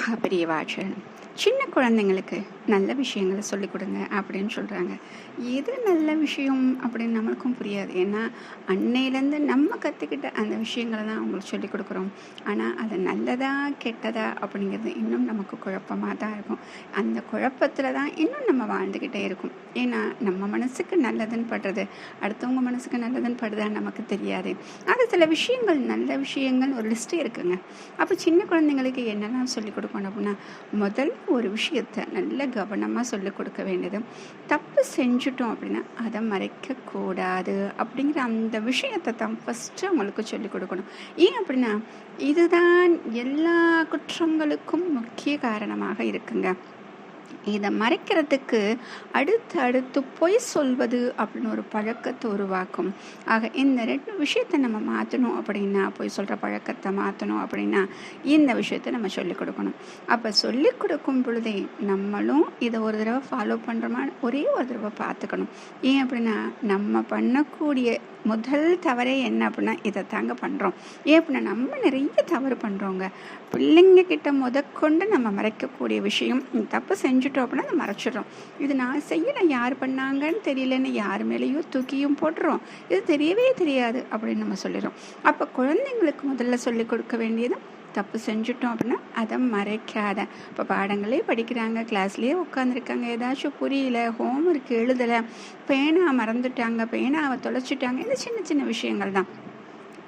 மகா பெரியவாச்சன் சின்ன குழந்தைங்களுக்கு நல்ல விஷயங்களை சொல்லிக் கொடுங்க அப்படின்னு சொல்கிறாங்க எது நல்ல விஷயம் அப்படின்னு நம்மளுக்கும் புரியாது. ஏன்னா அன்னையிலேருந்து நம்ம கற்றுக்கிட்ட அந்த விஷயங்களை தான் அவங்களுக்கு சொல்லிக் கொடுக்குறோம். ஆனால் அது நல்லதா கெட்டதா அப்படிங்கிறது இன்னும் நமக்கு குழப்பமாக தான் இருக்கும். அந்த குழப்பத்தில் தான் இன்னும் நம்ம வாழ்ந்துக்கிட்டே இருக்கும். ஏன்னா நம்ம மனசுக்கு நல்லதுன்னு படுறது அடுத்தவங்க மனசுக்கு நல்லதுன்னு படுதான்னு நமக்கு தெரியாது. அது சில விஷயங்கள் நல்ல விஷயங்கள் ஒரு லிஸ்ட்டே இருக்குங்க. அப்போ சின்ன குழந்தைங்களுக்கு என்னெல்லாம் சொல்லிக் கொடுக்கணும் பண்ணணும்னா முதல் ஒரு விஷயத்தை நல்ல கவனமாக சொல்லிக் கொடுக்க வேண்டியது. தப்பு செஞ்சுட்டோம் அப்படின்னா அதை மறைக்கக்கூடாது அப்படிங்கிற அந்த விஷயத்தை தான் ஃபஸ்ட்டு அவங்களுக்கு சொல்லிக் கொடுக்கணும். ஏன் அப்படின்னா இதுதான் எல்லா குற்றங்களுக்கும் முக்கிய காரணமாக இருக்குங்க. இதை மறைக்கிறதுக்கு அடுத்து அடுத்து பொய் சொல்வது அப்படின்னு ஒரு பழக்கத்தை உருவாக்கும். ஆக இந்த ரெண்டு விஷயத்தை நம்ம மாற்றணும் அப்படின்னா பொய் சொல்கிற பழக்கத்தை மாற்றணும் அப்படின்னா இந்த விஷயத்தை நம்ம சொல்லிக் கொடுக்கணும். அப்போ சொல்லிக் கொடுக்கும் பொழுதே நம்மளும் இதை ஒரு தடவை ஃபாலோ பண்ணுறோமா ஒரே ஒரு தடவை பார்த்துக்கணும். ஏன் அப்படின்னா நம்ம பண்ணக்கூடிய முதல் தவறே என்ன அப்படின்னா இதை தாங்க பண்ணுறோம் ஏன் அப்படின்னா நம்ம நிறைய தவறு பண்ணுறோங்க பிள்ளைங்க கிட்ட முதற்கொண்டு நம்ம மறைக்கக்கூடிய விஷயம் தப்பு செஞ்சு செஞ்சுட்டோம் அப்படின்னா அதை மறைச்சிடுறோம். இது நான் செய்யலை யார் பண்ணாங்கன்னு தெரியலன்னு யார் மேலேயும் தூக்கியும் போடுறோம் இது தெரியவே தெரியாது அப்படின்னு நம்ம சொல்லிடுறோம். அப்போ குழந்தைங்களுக்கு முதல்ல சொல்லிக் கொடுக்க வேண்டியது தப்பு செஞ்சுட்டோம் அப்படின்னா அதை மறைக்காத. இப்போ பாடங்களே படிக்கிறாங்க கிளாஸ்லேயே உட்காந்துருக்காங்க ஏதாச்சும் புரியல ஹோம்ஒர்க் எழுதலை பேனா மறந்துட்டாங்க பேனாவை தொலைச்சிட்டாங்க இந்த சின்ன சின்ன விஷயங்கள் தான்.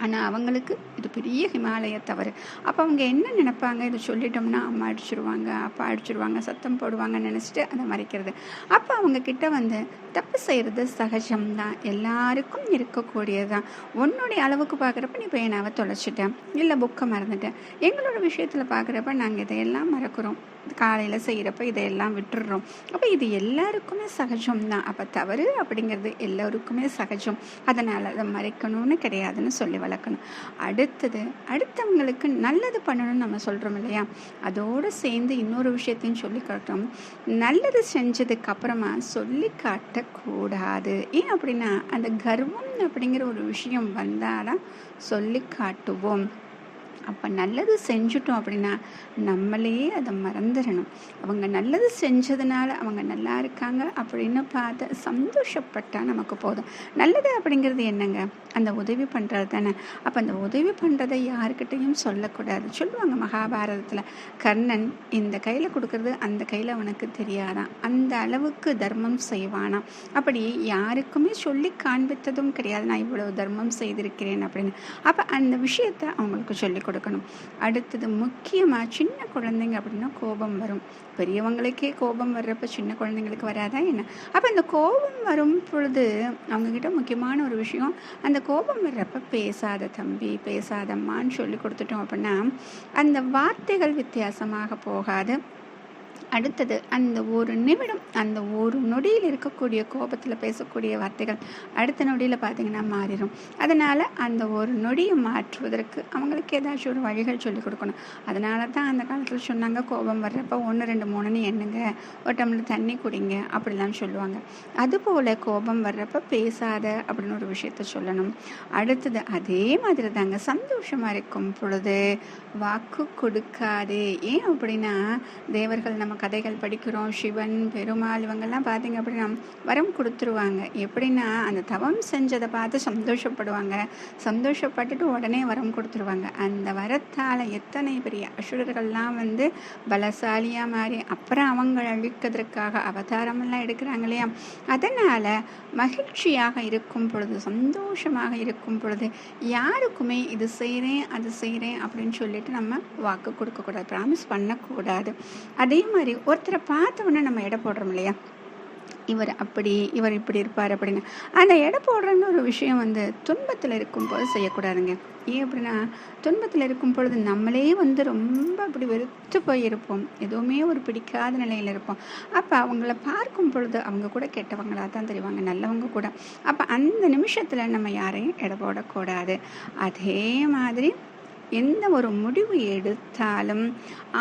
ஆனால் அவங்களுக்கு இது பெரிய ஹிமாலய தவறு. அப்போ அவங்க என்ன நினைப்பாங்க? இதை சொல்லிட்டோம்னா அம்மா அடிச்சிருவாங்க அப்பா அடிச்சிருவாங்க சத்தம் போடுவாங்கன்னு நினச்சிட்டு அதை மறைக்கிறது. அப்போ அவங்க கிட்ட வந்து தப்பு செய்கிறது சகஜம்தான். எல்லாருக்கும் இருக்கக்கூடியது தான் உன்னுடைய அளவுக்கு பார்க்குறப்ப நீ பேனாவை தொலைச்சிட்டேன் இல்லை புக்கை மறந்துட்டேன் எங்களோட விஷயத்தில் பார்க்குறப்ப நாங்கள் இதையெல்லாம் மறக்கிறோம். காலையில் செய்கிறப்ப இதையெல்லாம் விட்டுடுறோம் அப்போ இது எல்லாருக்குமே சகஜம் தான் அப்போ தவறு அப்படிங்கிறது எல்லோருக்குமே சகஜம். அதனால் அதை மறைக்கணும்னு கிடையாதுன்னு சொல்லி வளர்க்கணும். அடுத்தது அடுத்தவங்களுக்கு நல்லது பண்ணணும்னு நம்ம சொல்கிறோம் இல்லையா? அதோடு சேர்ந்து இன்னொரு விஷயத்தையும் சொல்லி காட்டுறோம். நல்லது செஞ்சதுக்கு அப்புறமா சொல்லி காட்டக்கூடாது. ஏன் அப்படின்னா அந்த கர்வம் அப்படிங்கிற ஒரு விஷயம் வந்தால் தான் சொல்லி காட்டுவோம். அப்போ நல்லது செஞ்சுட்டோம் அப்படின்னா நம்மளையே அதை மறந்துடணும். அவங்க நல்லது செஞ்சதுனால அவங்க நல்லா இருக்காங்க அப்படின்னு பார்த்து சந்தோஷப்பட்டால் நமக்கு போதும். நல்லது அப்படிங்கிறது என்னங்க? அந்த உதவி பண்ணுறது தானே. அப்போ அந்த உதவி பண்ணுறதை யாருக்கிட்டையும் சொல்லக்கூடாது. சொல்லுவாங்க மகாபாரதத்தில் கர்ணன் இந்த கையில் கொடுக்கறது அந்த கையில் அவனுக்கு தெரியாதான் அந்த அளவுக்கு தர்மம் செய்வானாம். அப்படி யாருக்குமே சொல்லி காண்பித்ததும் கிடையாது. நான் இவ்வளவு தர்மம் செய்திருக்கிறேன் அப்படின்னு. அப்போ அந்த விஷயத்தை அவங்களுக்கு சொல்லி கொடுக்கணும். அடுத்தது முக்கியமாக சின்ன குழந்தைங்க அப்படின்னா கோபம் வரும். பெரியவங்களுக்கே கோபம் வர்றப்ப சின்ன குழந்தைங்களுக்கு வராதா என்ன? அப்போ அந்த கோபம் வரும் பொழுது அவங்கக்கிட்ட முக்கியமான ஒரு விஷயம் அந்த கோபம் வர்றப்ப பேசாத தம்பி பேசாதம்மான்னு சொல்லி கொடுத்துட்டோம் அப்படின்னா அந்த வார்த்தைகள் வித்தியாசமாக போகாது. அடுத்தது அந்த ஒரு நிமிடம் அந்த ஒரு நொடியில் இருக்கக்கூடிய கோபத்தில் பேசக்கூடிய வார்த்தைகள் அடுத்த நொடியில் பார்த்தீங்கன்னா மாறிடும் அதனால் அந்த ஒரு நொடியை மாற்றுவதற்கு அவங்களுக்கு ஏதாச்சும் ஒரு வழிகள் சொல்லிக் கொடுக்கணும். அதனால தான் அந்த காலத்தில் சொன்னாங்க கோபம் வர்றப்ப ஒன்று ரெண்டு மூணுன்னு எண்ணுங்க ஒரு டம்ளர் தண்ணி குடிங்க அப்படிலாம் சொல்லுவாங்க. அதுபோல் கோபம் வர்றப்ப பேசாத அப்படின்னு ஒரு விஷயத்த சொல்லணும். அடுத்தது அதே மாதிரி தாங்க சந்தோஷமாக இருக்கும் பொழுது வாக்கு கொடுக்காதே. ஏன் அப்படின்னா தேவர்கள் நமக்கு கதைகள் படிக்கிறோம் சிவன் பெருமாள் இவங்கெல்லாம் பார்த்தீங்க அப்படின்னா வரம் கொடுத்துருவாங்க. எப்படின்னா அந்த தவம் செஞ்சதை பார்த்து சந்தோஷப்படுவாங்க. சந்தோஷப்பட்டுட்டு உடனே வரம் கொடுத்துருவாங்க. அந்த வரத்தால் எத்தனை பெரிய அசுரர்கள்லாம் வந்து பலசாலியாக மாறி அப்புறம் அவங்க அழிக்கிறதுக்காக அவதாரமெல்லாம் எடுக்கிறாங்க இல்லையா? அதனால் மகிழ்ச்சியாக இருக்கும் பொழுது சந்தோஷமாக இருக்கும் பொழுது யாருக்குமே இது செய்கிறேன் அது செய்கிறேன் அப்படின்னு சொல்லிட்டு நம்ம வாக்கு கொடுக்கக்கூடாது ப்ராமிஸ் பண்ணக்கூடாது. அதே மாதிரி ஒருத்தரை பார்த்த உடனே நம்ம எடை போடுறோம் இல்லையா? இவர் அப்படி இவர் இப்படி இருப்பார் அப்படின்னு. அந்த எடை போடுறன்னு ஒரு விஷயம் வந்து துன்பத்தில் இருக்கும்போது செய்யக்கூடாதுங்க. ஏன் அப்படின்னா துன்பத்தில் இருக்கும் பொழுது நம்மளே வந்து ரொம்ப அப்படி வெறுத்து போயிருப்போம். எதுவுமே ஒரு பிடிக்காத நிலையில் இருப்போம். அப்போ அவங்கள பார்க்கும் பொழுது அவங்க கூட கெட்டவங்களாக தான் தெரிவாங்க நல்லவங்க கூட. அப்போ அந்த நிமிஷத்தில் நம்ம யாரையும் எடை போடக்கூடாது. அதே மாதிரி எந்த ஒரு முடிவு எடுத்தாலும்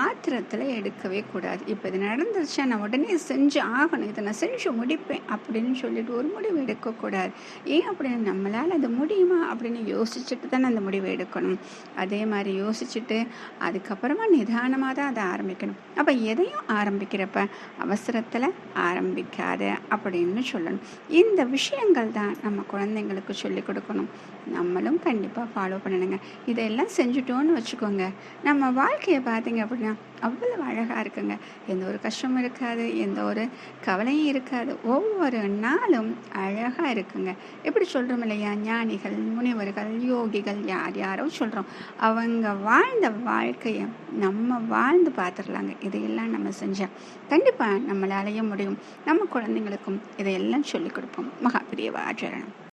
ஆத்திரத்தில் எடுக்கவே கூடாது. இப்போ இது நடந்துருச்சா நான் உடனே செஞ்சு ஆகணும். இதை நான் செஞ்சு முடிப்பேன் அப்படின்னு சொல்லிட்டு ஒரு முடிவு எடுக்கக்கூடாது ஏன் அப்படின்னு நம்மளால் அது முடியுமா அப்படின்னு யோசிச்சுட்டு தானே அந்த முடிவை எடுக்கணும். அதே மாதிரி யோசிச்சுட்டு அதுக்கப்புறமா நிதானமாக தான் அதை ஆரம்பிக்கணும். அப்போ எதையும் ஆரம்பிக்கிறப்ப அவசரத்தில் ஆரம்பிக்காத அப்படின்னு சொல்லணும். இந்த விஷயங்கள் தான் நம்ம குழந்தைங்களுக்கு சொல்லிக் கொடுக்கணும். நம்மளும் கண்டிப்பாக ஃபாலோ பண்ணணுங்க. இதெல்லாம் செஞ்சுட்டோன்னு வச்சுக்கோங்க. நம்ம வாழ்க்கையை பார்த்தீங்க அப்படின்னா அவ்வளவு அழகாக இருக்குங்க. எந்த ஒரு கஷ்டமும் இருக்காது எந்த ஒரு கவலையும் இருக்காது. ஒவ்வொரு நாளும் அழகாக இருக்குங்க. எப்படி சொல்கிறோம் இல்லையா? ஞானிகள் முனிவர்கள் யோகிகள் யார் யாரோ சொல்கிறோம் அவங்க வாழ்ந்த வாழ்க்கையை நம்ம வாழ்ந்து பார்த்துடலாங்க. இதையெல்லாம் நம்ம செஞ்சால் கண்டிப்பாக நம்மளாலேயே முடியும். நம்ம குழந்தைங்களுக்கும் இதையெல்லாம் சொல்லிக் கொடுப்போம். மகாபிரியவா ஆச்சரணம்